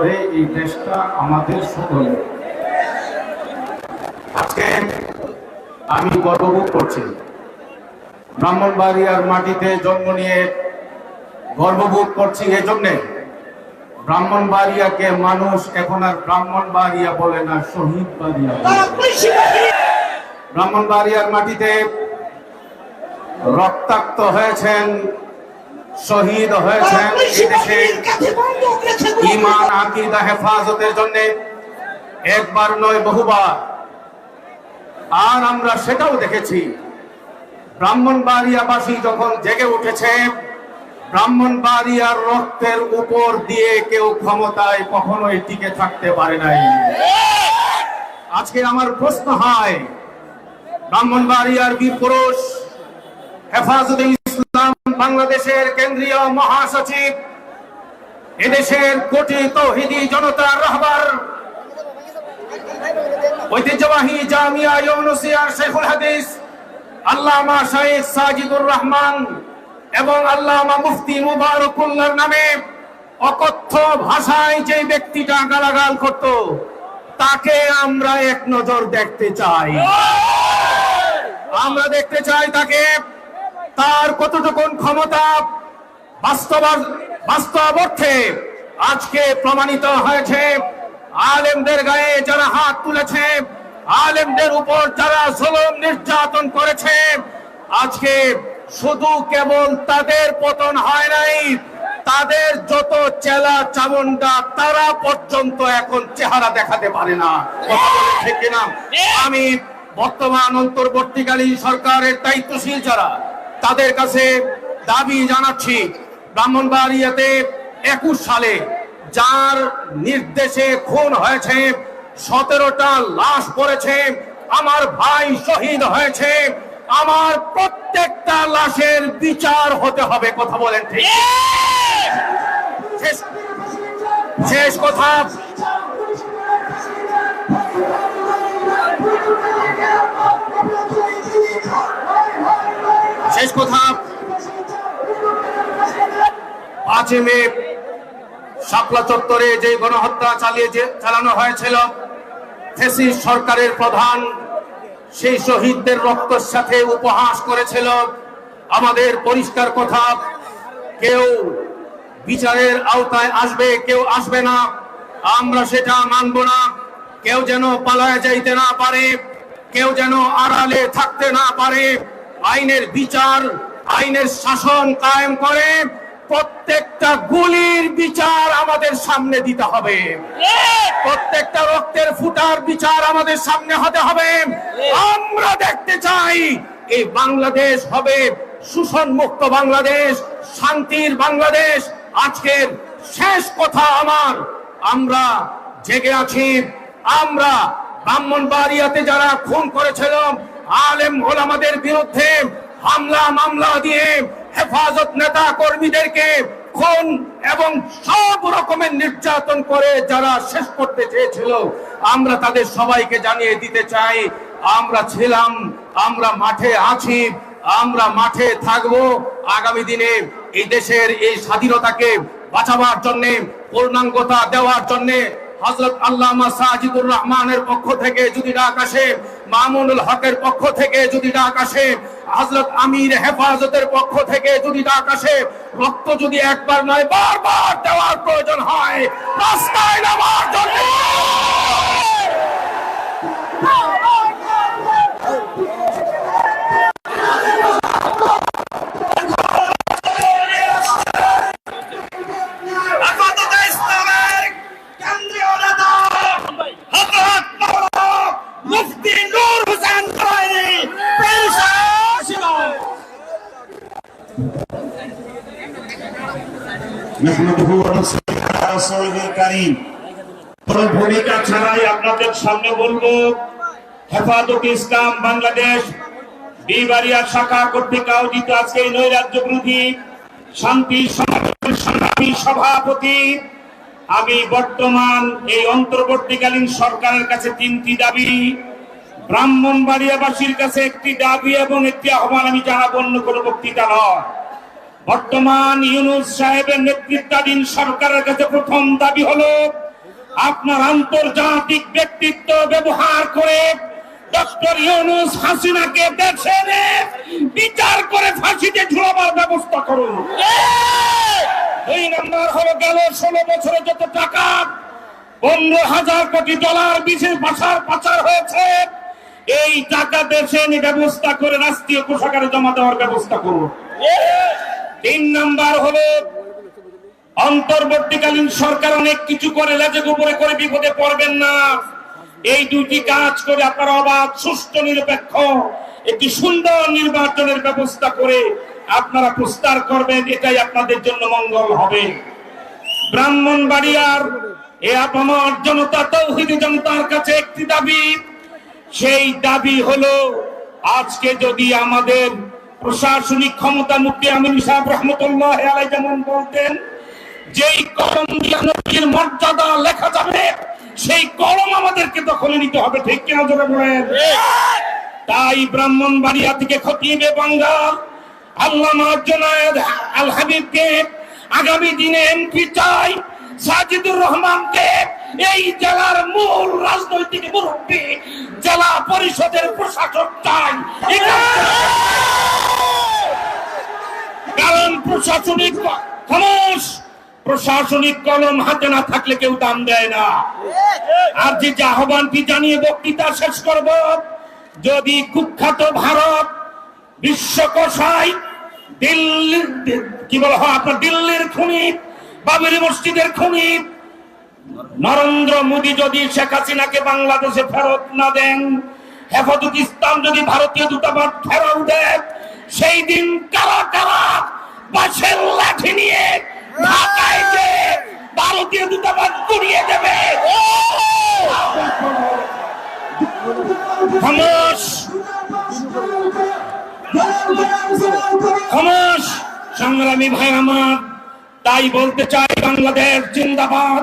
করে এই দেশটা আমাদের সকলে। আজকে আমি গর্ববোধ করছি। ব্রাহ্মণবাড়িয়ার মাটিতে জন্ম নিয়ে গর্ববোধ করছি এজন্যে। ব্রাহ্মণবাড়িয়াকে মানুষ এখন আর ব্রাহ্মণবাড়িয়া বলে না শহীদ বাড়িয়া। ব্রাহ্মণবাড়িয়ার মাটিতে রক্তাক্ত হয়েছেন শহীদ হয়েছেন। এই দেশে ইমান আকিদা হেফাজতের জন্য একবার নয় বহুবার। আর আমরা সেটাও দেখেছি। ব্রাহ্মণবাড়িয়াবাসী যখন জেগে উঠেছে ব্রাহ্মণবাড়িয়ার রক্তের উপর দিয়ে কেউ ক্ষমতায় কখনোই টিকে থাকতে পারে নাই। আজকে আমার প্রশ্ন হয় ব্রাহ্মণবাড়িয়ার বীর পুরুষ হেফাজতে ইসলাম বাংলাদেশের কেন্দ্রীয় মহাসচিব, এদেশের কোটি তৌহিদি জনতার রাহবার, ঐতিহ্যবাহী জামিয়া ইউনুসিয়ার শেখুল হাদিস, আল্লামা শাহেদ সাজিদুর রহমান এবং আল্লামা মুফতি মুবারকুল্লাহর নামে অকথ্য ভাষায় যে ব্যক্তিটা গালাগাল করত, তাকে আমরা এক নজর দেখতে চাই। আমরা দেখতে চাই তাকে তার কতটুকুন ক্ষমতা বাস্তব বাস্তব অর্থে আজকে প্রমাণিত হয়েছে আলেমদের গায়ে যারা হাত তুলেছে, আলেমদের উপর যারা জুলুম নির্যাতন করেছে, আজকে শুধু কেবল তাদের পতন হয় নাই, তাদের যত চেলা চামুন্ডা তারা পর্যন্ত এখন চেহারা দেখাতে পারে না ঠিক কিনা? আমি বর্তমান অন্তর্বর্তীকালীন সরকারের দায়িত্বশীল যারা তাদের কাছে দাবি জানাচ্ছি, ব্রাহ্মণবাড়িয়াতে একুশ সালে যার নির্দেশে খুন হয়েছে, সতেরোটা লাশ পড়েছে, আমার ভাই শহীদ হয়েছে, আমার প্রত্যেকটা লাশের বিচার হতে হবে, কথা বলেন ঠিক। শেষ- কথা। শেষ কথা। পাঁচই মে শাপলা চত্বরে যে গণহত্যা চালিয়ে চালানো হয়েছিল সরকারের প্রধান সেই শহীদদের রক্তের সাথে উপহাস করেছিল। আমাদের পরিষ্কার কথা, কেউ বিচারের আওতায় আসবে, কেউ আসবে না। আমরা সেটা মানব না। কেউ যেন পালায় যাইতে না পারে, কেউ যেন আড়ালে থাকতে না পারে। আইনের বিচার, আইনের শাসন কায়েম করে প্রত্যেকটা গুলির বিচার আমাদের সামনে দিতে হবে। প্রত্যেকটা রক্তের ফুটার বিচার আমাদের সামনে হতে হবে। আমরা দেখতে চাই এই বাংলাদেশ হবে শোষণ মুক্ত বাংলাদেশ, শান্তির বাংলাদেশ। আজকের শেষ কথা আমার। আমরা জেগে আছি। আমরা ব্রাহ্মণবাড়িয়াতে যারা খুন করেছিল আলেম ওলামাদের বিরুদ্ধে হামলা, মামলা দিয়ে হেফাজত নেতা কর্মীদেরকে খুন এবং সব রকমের নির্যাতন করে যারা শেষ করতে চেয়েছিল। আমরা তাদের সবাইকে জানিয়ে দিতে চাই, আমরা ছিলাম, আমরা মাঠে আছি, আমরা মাঠে থাকব। আগামী দিনে এই দেশের এই স্বাধীনতাকে বাঁচাবার জন্যে, পূর্ণাঙ্গতা দেওয়ার জন্য হজরত আল্লামা সাজিদুর রহমানের পক্ষ থেকে যদি ডাক আসে, মামুনুল হকের পক্ষ থেকে যদি ডাক আসে হজরত আমির হেফাজতের পক্ষ থেকে যদি ডাক আসে, রক্ত যদি একবার নয়, বারবার দেওয়ার প্রয়োজন হয়, রাস্তায় নামার জন্য আপাতত ইসলামের কেন্দ্রীয় নেতা হযরত মাওলানা মুফতি নূর হোসেন তৈরি পেশ আসিল نحمده ونصلي على رسوله الكريم কোনো ভূমিকা ছাড়াই আপনাদের সামনে বলবো হেফাজত ইসলাম বাংলাদেশ বিবারিয়া শাখা কর্তৃক আয়োজিত আজকে এই নৈরাজ্য বিরোধী শান্তি সমাবেশের সংগ্রামী সভাপতি আমি বর্তমান এই অন্তর্বর্তীকালীন সরকারের কাছে তিনটি দাবি ব্রাহ্মণবাড়িয়াবাসীর কাছে একটি দাবি এবং একটি আহ্বান আমি জানাবো অন্য কোনো বক্তৃতা নয় বর্তমান ইউনুস সাহেবের নেতৃত্বাধীন সরকারের কাছে প্রথম দাবি হলো, আপনার আন্তর্জাতিক ব্যক্তিত্ব ব্যবহার করে ডক্টর ইউনুস হাসিনাকে দেশে বিচার করে ফাঁসিতে ঝুলাবার ব্যবস্থা করুন। দুই নম্বর হলো গেল ষোলো বছরে যত টাকা পনেরো হাজার কোটি ডলার বিশেষ ভাষার পাচার হয়েছে, এই টাকা দেশে ব্যবস্থা করে রাষ্ট্রীয় কোষাগারে জমা দেওয়ার ব্যবস্থা করুন। তিন নাম্বার হলো, অন্তর্বর্তীকালীন সরকার অনেক কিছু করে লেজে গোপরে করে বিপদে পড়বেন না। এই দুটি কাজ করে আপনারা অবাধ, সুষ্ঠু, নিরপেক্ষ একটি সুন্দর নির্বাচনের ব্যবস্থা করে আপনারা প্রস্তার করবেন, এটাই আপনাদের জন্য মঙ্গল হবে। ব্রাহ্মণবাড়িয়ার এ আপামর জনতা তৌহিদি জনতার কাছে একটি দাবি, সেই দাবি হলো, আজকে যদি আমাদের প্রশাসনিক ক্ষমতা মুক্তি আমিন সাহেব রহমতুল্লাহ আলাই যেমন বলতেন, যেই কলম মর্যাদা লেখা যাবে, সেই কলম আমাদেরকে দখলে নিতে হবে, ঠিক কিনা জোরে বলেন? তাই ব্রাহ্মণ ব্রাহ্মণবাড়িয়া থেকে খতিবে বাঙ্গাল আল্লামা জোনায়েদ আল হাবিবকে আগামী দিনে এমপি চাই, সাজিদুর রহমানকে এই জেলার মূল রাজনৈতিক মুরব্বী জেলা পরিষদের প্রশাসক চাই। কারণ প্রশাসনিক খামোশ, প্রশাসনিক কলম হাতে না থাকলে কেউ দাম দেয় না। আর যে আহ্বানটি জানিয়ে বক্তৃতা শেষ করব, যদি কুখ্যাত ভারত বিশ্বকোষায় দিল্লি কি বলা হয় আপনার দিল্লির খুনি বাবরি মসজিদের খুনি নরেন্দ্র মোদী যদি শেখ হাসিনাকে বাংলাদেশে ফেরত না দেন, হেফাজত ইসলাম যদি ভারতীয় দূতাবাস ফেরত দেয়, সেই দিন কারা কারা বাসের লাঠি নিয়ে ঢাকায় যে ভারতীয় দূতাবাস গুড়িয়ে দেবে সংগ্রামী ভাই আমার, তাই বলতে চাই বাংলাদেশ জিন্দাবাদ।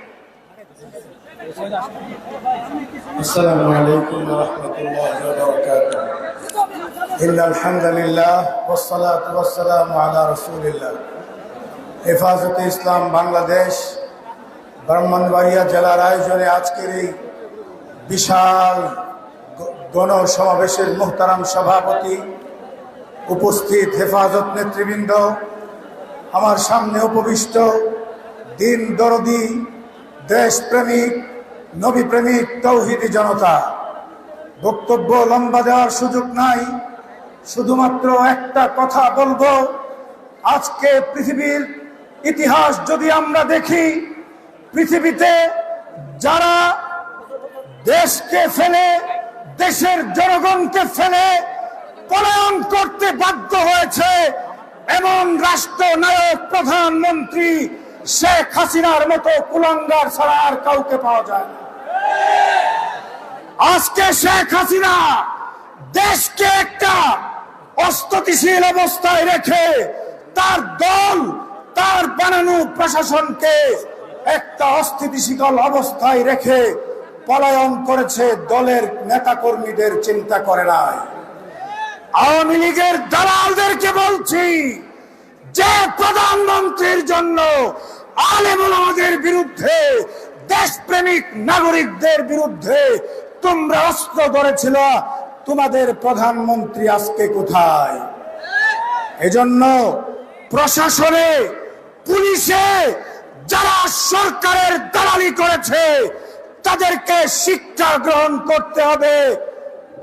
السلام عليكم ورحمة الله وبركاته إن الحمد لله والصلاة والسلام على رسول الله হেফাজতে ইসলাম বাংলাদেশ ব্রাহ্মণবাড়িয়া জেলার আয়োজনে আজকের এই বিশাল গ- গণসমাবেশের মোহতারাম সভাপতি উপস্থিত হেফাজত নেতৃবৃন্দ আমার সামনে উপবিষ্ট দিন দরদি দেশপ্রেমিক নবীপ্রেমিক তৌহিদি জনতা। বক্তব্য লম্বা দেওয়ার সুযোগ নাই। শুধুমাত্র একটা কথা বলব। আজকে পৃথিবীর ইতিহাস যদি আমরা দেখি, পৃথিবীতে যারা দেশকে ফেলে, দেশের জনগণকে ফেলে পলায়ন করতে বাধ্য হয়েছে, এমন রাষ্ট্রনায়ক প্রধানমন্ত্রী শেখ হাসিনার মতো কুলাঙ্গার ছাড়া আর কাউকে পাওয়া যায় না। আজকে শেখ হাসিনা দেশকে একটা অস্থিতিশীল অবস্থায় রেখে তার দল, তার বানানো প্রশাসনকে একটা অস্থিতিশীল অবস্থায় রেখে পলায়ন করেছে দলের নেতাকর্মীদের চিন্তা করে নাই। আওয়ামী লীগের দালালদেরকে বলছি যে প্রধানমন্ত্রীর জন্য আলেমুল আমাদের বিরুদ্ধে দেশপ্রেমিক নাগরিকদের বিরুদ্ধে তোমরা অস্ত্র ধরেছিল, তোমাদের প্রধানমন্ত্রী আজকে কোথায়? এজন্য প্রশাসনে, পুলিশে যারা সরকারের দালালি করেছে, তাদেরকে শিক্ষা গ্রহণ করতে হবে।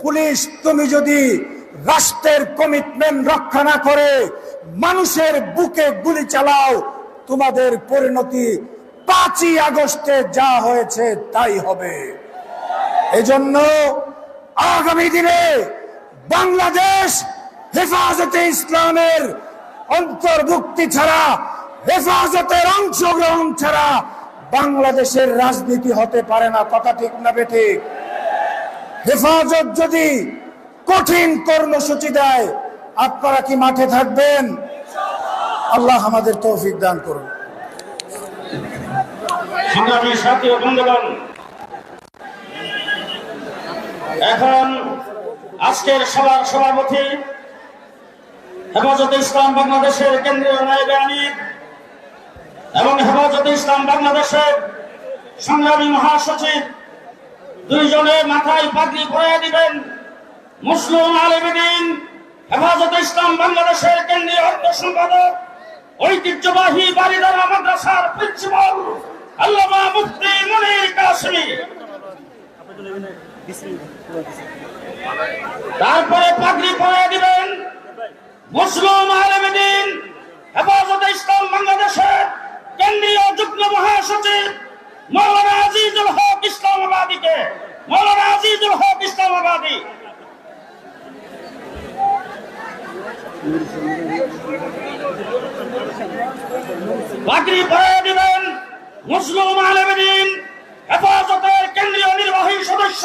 পুলিশ, তুমি যদি রাষ্ট্রের কমিটমেন্ট রক্ষা না করে মানুষের বুকে গুলি চালাও, তোমাদের পরিণতি পাঁচই আগস্টে যা হয়েছে তাই হবে। এজন্য আগামী দিনে বাংলাদেশ হেফাজতে ইসলামের অন্তর্ভুক্তি ছাড়া, হেফাজতের অংশগ্রহণ ছাড়া বাংলাদেশের রাজনীতি হতে পারে না। কথা ঠিক না বেঠিক? হেফাজত যদি কঠিন কর্মসূচি দেয় আপনারা কি মাঠে থাকবেন? আল্লাহ আমাদের তৌফিক দান করুন। এখন আজকের সভার সভাপতি হেফাজতে ইসলাম বাংলাদেশের কেন্দ্রীয় আমির এবং হেফাজতে ইসলাম বাংলাদেশের সংগ্রামী মহাসচিব, দুইজনে মাথায় পাগড়ি পরে দিবেন মুসলিম আলমদিন হেফাজতে ইসলাম বাংলাদেশের কেন্দ্রীয় অর্থ সম্পাদক, ঐতিহ্যবাহী বাড়িদারা মাদ্রাসার প্রিন্সিপাল, আল্লামা মুফতি মনির কাসমি। তারপরে পাগড়ি পরে দিবেন মুসলিম আলমদিন হেফাজতে ইসলাম বাংলাদেশের কেন্দ্রীয় যুগ্ম মহাসচিব মৌলানা আজিজুল হক ইসলামাবাদীকে মৌলানা আজিজুল হক ইসলামাবাদী। পরে দিবেন মুসলিম আলমদিন, হেফাজতের কেন্দ্রীয় নির্বাহী সদস্য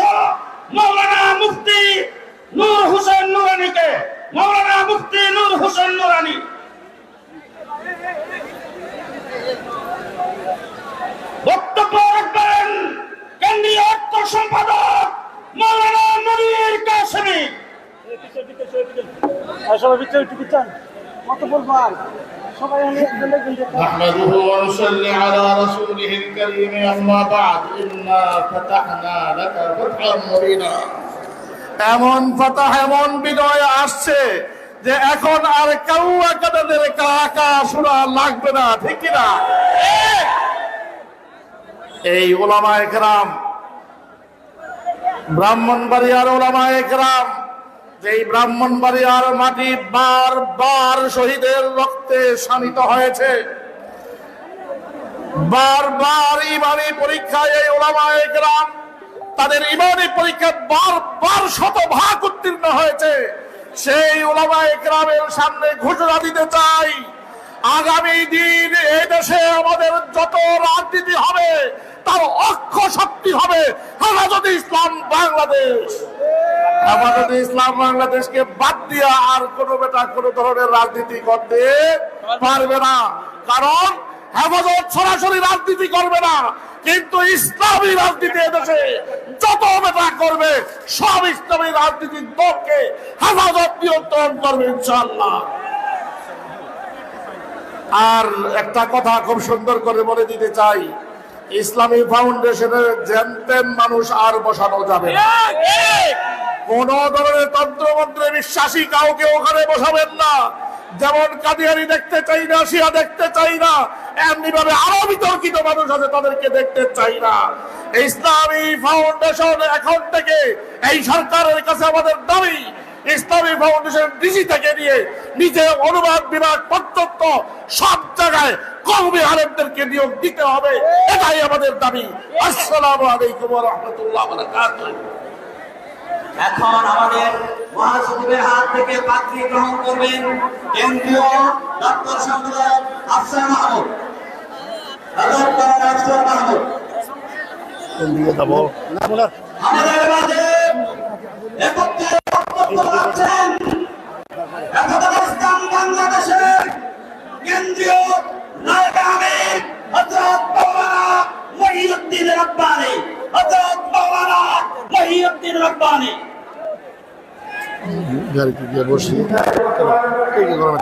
মৌলানা মুফতি নূর হোসেন নুরানিকে। মৌলানা মুফতি নূর হোসেন নুরানি। বক্তব্য রাখবেন কেন্দ্রীয় অর্থ সম্পাদক মৌলানা নবীর কাসমি সবাই ভিতরে একটু পিছান কত বলবো আর সবাই অনেক বলে কিন্তু نحمده ونصلي على رسوله الكريم أما بعد إنا فتحنا لك فتحا مبينا এমন ফাতাহ এমন বিনয় আসছে যে এখন আর কাউয়া কাদাদের কাকা শোনা লাগবে না ঠিক কিনা এই ওলামা একরাম ব্রাহ্মণবাড়িয়ার ওলামা একরাম যেই ব্রাহ্মণ ব্রাহ্মণবাড়িয়ার মাটি বার বার শহীদের রক্তে শানিত হয়েছে। বারবার ইমানি পরীক্ষায় এই ওলামা একরাম তাদের ইমানি পরীক্ষা বারবার শতভাগ উত্তীর্ণ হয়েছে। সেই ওলামা একরামের সামনে ঘোষণা দিতে চাই, আগামী দিন এই দেশে আমাদের যত রাজনীতি হবে, তার অক্ষ শক্তি হবে হেফাজতে ইসলাম বাংলাদেশ। হেফাজতে ইসলাম বাংলাদেশকে বাদ দিয়া আর কোন বেটা কোন ধরনের রাজনীতি করতে পারবে না। কারণ হেফাজত সরাসরি রাজনীতি করবে না, কিন্তু ইসলামী রাজনীতি এদেশে যত বেটা করবে, সব ইসলামী রাজনীতির দলকে হেফাজত নিয়ন্ত্রণ করবে ইনশাল্লাহ আর একটা কথা খুব সুন্দর করে বলে দিতে চাই ইসলামী ফাউন্ডেশনের জ্যানতেন মানুষ আর বসানো যাবে কোন ধরনের তন্ত্রমন্ত্রে বিশ্বাসী কাউকে ওখানে বসাবেন না। যেমন কাদিয়ারি দেখতে চাই না শিয়া দেখতে চাই না এমনি ভাবে আরও বিতর্কিত মানুষ আছে তাদেরকে দেখতে চাই না। ইসলামী ফাউন্ডেশন এখন থেকে এই সরকারের কাছে আমাদের দাবি ইসলামী ফাউন্ডেশন ডিসি থেকে নিয়ে নিজে অনুবাদ বিভাগ পর্যন্ত সব জায়গায় কৌমি আলেমদেরকে নিয়োগ দিতে হবে। এটাই আমাদের দাবি। আসসালামু আলাইকুম ওয়া রাহমাতুল্লাহি ওয়া বারাকাতুহু। এখন আমাদের মহাসচিবের হাত থেকে পাত্রী গ্রহণ করবেন কেন্দ্রীয় দপ্তর সম্পাদক আফসার মাহমুদ। আমাদের মাঝে বক্তব্য রাখছেন ইসলাম বাংলাদেশের কেন্দ্রীয় নায়েবে আমির হযরত মাওলানা মহিউদ্দিন রব্বানী হযরত মাওলানা মহিউদ্দিন রব্বানী গাড়িতে গিয়ে বসি গরমে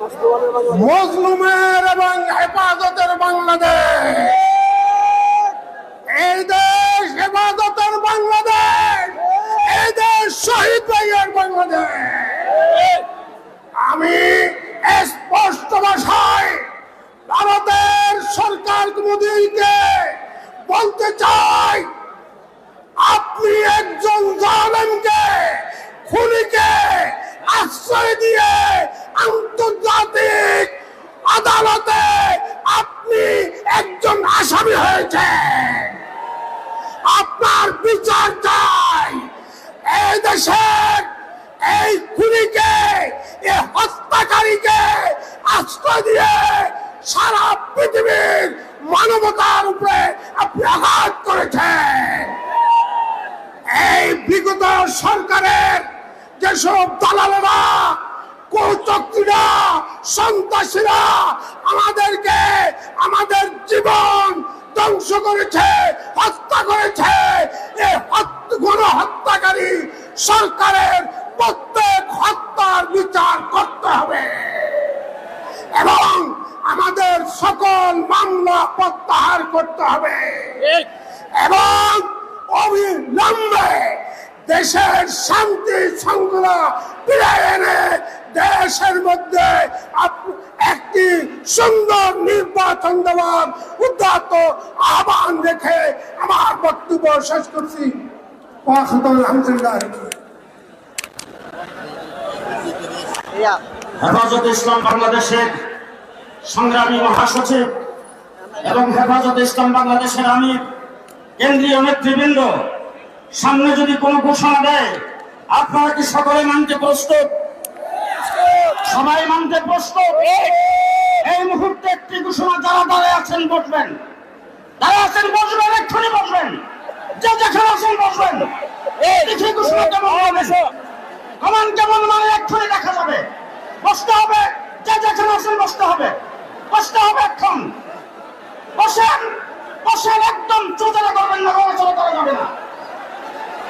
মজলুমের এবং হেফাজতের বাংলাদেশ। এই দেশ হেফাজতের বাংলাদেশ। এই দেশ শহীদ ভাইয়ের বাংলাদেশ। আমি স্পষ্ট ভাষায় ভারতের সরকার তুমি বলতে চাই, আপনি একজন জালেমকে, খুনিকে আশ্রয় দিয়ে আন্তর্জাতিক আদালতে আপনি একজন আসামি হয়েছে আপনার বিচার চাই। এই দেশের এই খুনিকে হত্যাকারীকে আশ্রয় দিয়ে সারা পৃথিবীর মানবতার উপরে আপনি আঘাত করেছেন। এই বিগত সরকারের যেসব দালালেরা কৌচক্রীরা সন্ত্রাসীরা আমাদেরকে আমাদের জীবন ধ্বংস করেছে হত্যা করেছে। এই গণ হত্যাকারী সরকারের প্রত্যেক হত্যার বিচার করতে হবে। এবং আমাদের সকল মামলা প্রত্যাহার করতে হবে। এবং অবিলম্বে দেশের শান্তি শৃঙ্খলা ফিরে এনে দেশের মধ্যে একটি সুন্দর নির্বাচন দেওয়ার উদ্যত আহ্বান রেখে আমার বক্তব্য শেষ করছি। আলহামদুলিল্লাহ হেফাজত ইসলাম বাংলাদেশের সংগ্রামী মহাসচিব এবং হেফাজত ইসলাম বাংলাদেশের আমির কেন্দ্রীয় নেতৃবৃন্দ সামনে যদি কোনো ঘোষণা দেয়, আপনারা কি সকলে মানতে প্রস্তুত? সবাই মানতে প্রস্তুত? এই মুহূর্তে একটি ঘোষণা যারা দাঁড়ায় আছেন বসবেন। দাঁড়ায় আছেন বসবেন, এক্ষুনি বসবেন। যে যেখানে আছেন বসবেন। দেখি ঘোষণা কেমন হবে? কমান কেমন মানে এক্ষুনি দেখা যাবে। বসতে হবে, যে যেখানে আছেন বসতে হবে। বসতে হবে এখন। বসেন বসেন, একদম চোদনা করবেন না, নড়াচড়া করা যাবে না।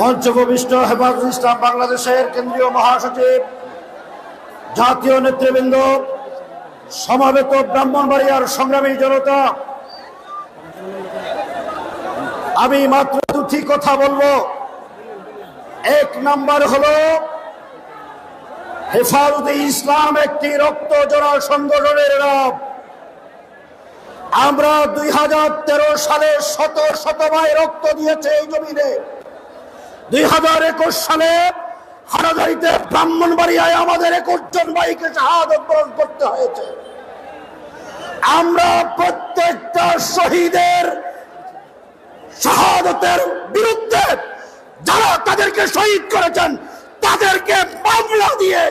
মঞ্চভূমিষ্ঠ হেফাজত ইসলাম বাংলাদেশের কেন্দ্রীয় মহাসচিব, জাতীয় নেতৃবৃন্দ, সমাবেত ব্রাহ্মণবাড়িয়ার সংগ্রামী জনতা। আমি মাত্র দুটি কথা বলব। এক নাম্বার হলো, হেফাজতে ইসলাম একটি রক্ত জোড়া সংগঠনের নাম। আমরা দুই হাজার তেরো সালে শত শত ভাই রক্ত দিয়েছে এই জমিনে। দুই হাজার একুশ সালে হারাদারিতে ব্রাহ্মণবাড়িয়ায় আমাদের একুশ জন ভাইকে শাহাদত বরণ করতে হয়েছে। আমরা প্রত্যেকটা শহীদের শাহাদতের বিরুদ্ধে যারা তাদেরকে শহীদ করেছেন, তাদেরকে মামলা দিয়ে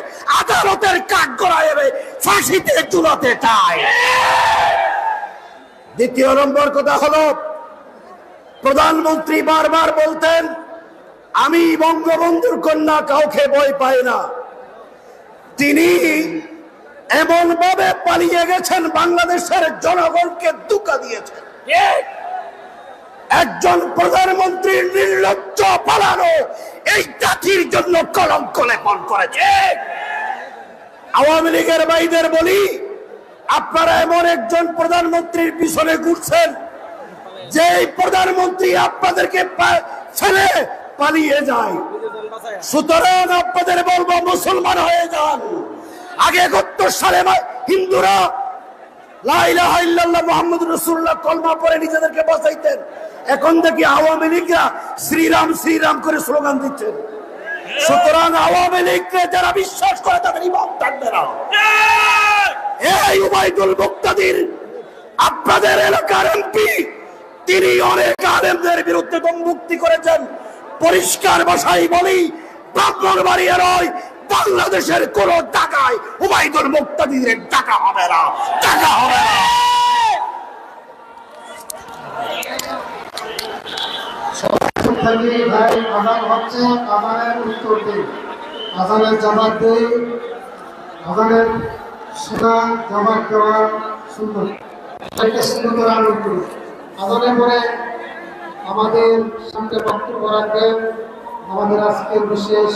আদালতের কাঠ গড়ায় ফাঁসিতে চুলাতে চায় দ্বিতীয় নম্বর কথা হলো, প্রধানমন্ত্রী বারবার বলতেন আমি বঙ্গবন্ধুর কন্যা কাউকে ভয় পাই না। তিনি এমন ভাবে পালিয়ে গেছেন বাংলাদেশের জনগণকে দুকা দিয়েছেন। একজন প্রধানমন্ত্রীর নির্লজ্জ পালানো এই জাতির জন্য কলঙ্ক লেপন করেছে। আওয়ামী লীগের ভাইদের বলি আপনারা এমন একজন প্রধানমন্ত্রীর পিছনে ঘুরছেন যে প্রধানমন্ত্রী আপনাদেরকে ছেড়ে পালিয়ে যায়। সুতরাং আপনাদের বলব, মুসলমান হয়ে যান। আগে একাত্তর সালে হিন্দুরা পড়ে নিজেদেরকে এখন লীগরা শ্রীরাম শ্রীরাম করে দিচ্ছেন। সুতরাং লীগকে যারা বিশ্বাস করে তাদের আপনাদের এলাকার এমপি, তিনি অনেক আলেমদের বিরুদ্ধে মুক্তি করেছেন। পরিষ্কার ভাষায় বলি ব্রাহ্মণবাড়িয়া নয়, বাংলাদেশের কোন টাকায় উবাইদুল মুক্তাদিরের টাকা হবে না, টাকা হবে না। হচ্ছে উত্তর সুন্দর আজানের পরে আমাদের সামনে বক্তব্য রাখবেন আমাদের আজকের বিশেষ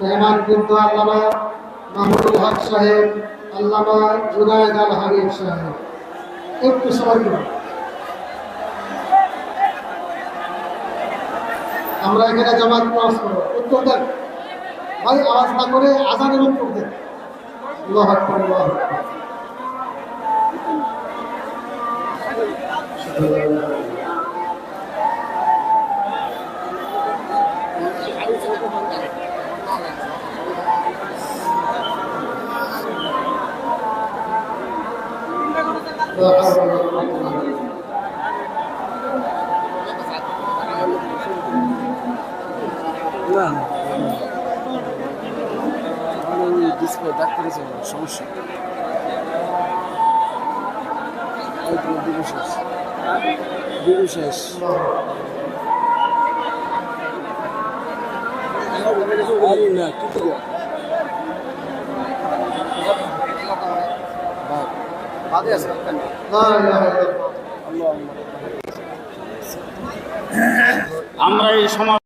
মেহমান কিন্তু আল্লামা মাহমুদুল হক সাহেব, আল্লামা জুনায়দ আল হাবিব সাহেব। একটু সময় আমরা এখানে জামাত করব উত্তর দেন। ভাই, আওয়াজ না করে আজানের উত্তর দেন। আল্লাহু ডাক্তারের জন্য সমস্যা। আমরা এই সমাজ